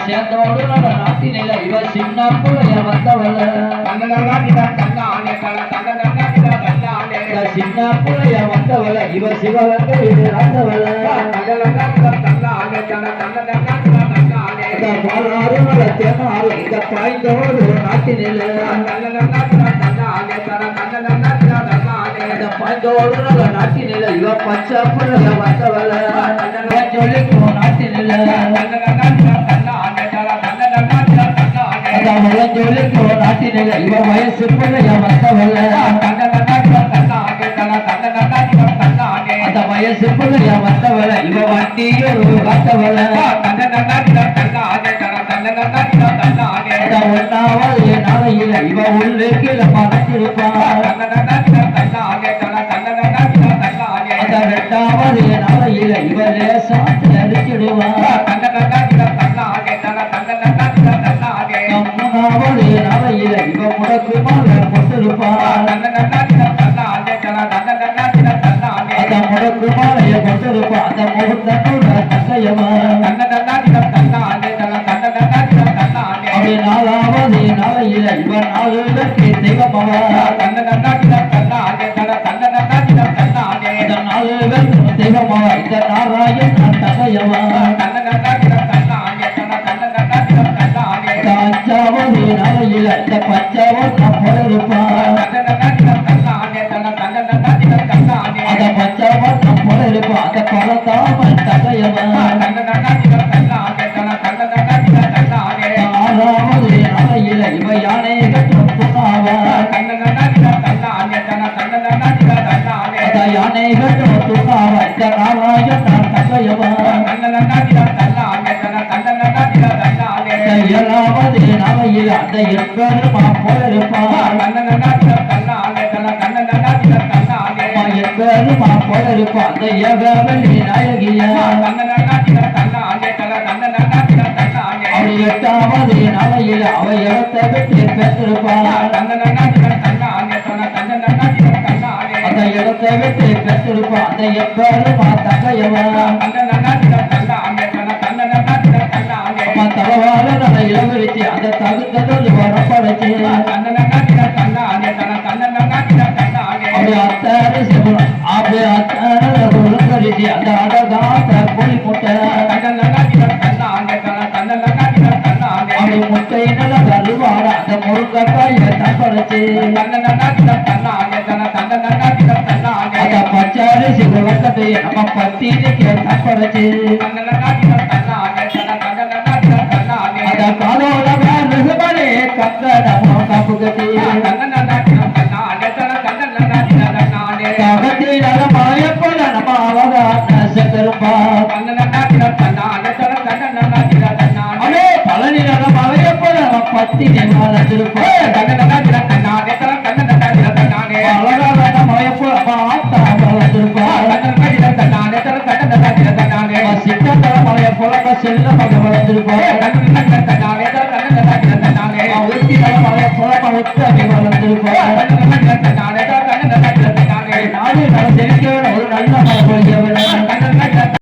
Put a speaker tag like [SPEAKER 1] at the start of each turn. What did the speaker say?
[SPEAKER 1] சேர்ந்தோடு நாட்டினில இவ சின்ன புள்ளைய வந்தவள சின்ன புள்ளைய வந்தவள இவ சிவகங்கை வந்தவள இந்த பாய்ந்தோடு நாட்டினில அந்த பாய்ந்தோடு நாட்டினில இவ பச்சை பிள்ளைய வந்தவள. சொல்லிக்கும் நாட்டினில. அந்த முழஞ்சொலிக்கும் நாட்டினில இவ வயசு பிள்ளைய வந்தவள. அந்த வயசு பிள்ளைய வந்தவள இவ வண்டியில் வந்தவள. அந்த ஒன்னாவது நாளையில இவ உள்ளுக்குள்ள மறைஞ்சிருப்பான் அந்த நாளையில இவ லேசாத்து அடிச்சிடுவான் மூணாவது நாளையில இவ முடக்கு மாலை கொண்டிருப்பான் அந்த முடக்கு மாலைய கொண்டிருப்பான் அந்த முகத்தோட தக்கையவன் அப்படி நாலாவது நாளையில இவன் நாலு லட்ச தெய்வமவன் இந்த லட்ச தெய்வமவன் இந்த நாராயணன் தகையவன் இந்த அஞ்சாவது நாளையில இந்த பஞ்சாவன் போலிருப்பான் அந்த பஞ்சாவன் போலிருப்பான் அந்த அந்த விட்டு பெற்றிருப்பான் அந்த இடத்தை விட்டு பெற்றிருப்பான் அந்த எப்பெருமா தகையவன் அம்மா தலவார நல்ல இளவரிச்சு அந்த தகுந்தது வரப்படைச்சு அப்படி அத்தாறு சிவன் அப்படி அத்தாறு ஒழுங்கரிச்சு அந்த அடகாத்த புலி முட்டை அப்படி முட்டை நல்ல கருவாட அந்த முருங்கக்காய தப்படைச்சு நம்ம பத்திரிக்கை தப்படைச்சு அந்த காலோட மிகுமனே கங்கடமோ கப்புகட்டி மாயப்பட நம்ம அவகான செத்திருப்பா பழனி நல மலையப்பட நம்ம பத்தி சித்தந்தர மலையப்பட நம்ம செல்ல மக வளர்த்திருப்பா உத்தி நல மலையப்பட நம்ம